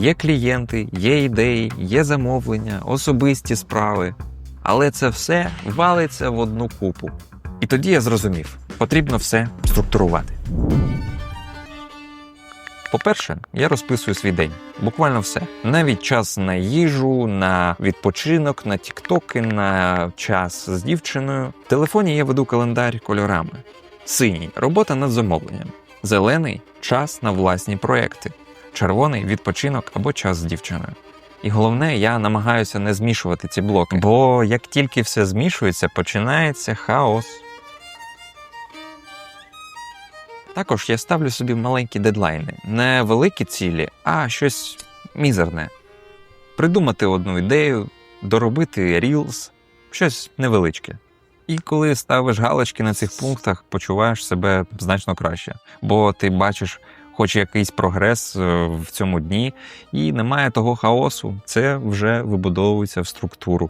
Є клієнти, є ідеї, є замовлення, особисті справи. Але це все валиться в одну купу. І тоді я зрозумів, потрібно все структурувати. По-перше, я розписую свій день. Буквально все. Навіть час на їжу, на відпочинок, на тіктоки, на час з дівчиною. В телефоні я веду календар кольорами. Синій робота над замовленням. Зелений час на власні проекти. Червоний відпочинок або час з дівчиною. І головне, я намагаюся не змішувати ці блоки, бо як тільки все змішується, починається хаос. Також я ставлю собі маленькі дедлайни, не великі цілі, а щось мізерне. Придумати одну ідею, доробити рілс, щось невеличке. І коли ставиш галочки на цих пунктах, почуваєш себе значно краще, бо ти бачиш хоч якийсь прогрес е, в цьому дні, і немає того хаосу. Це вже вибудовується в структуру.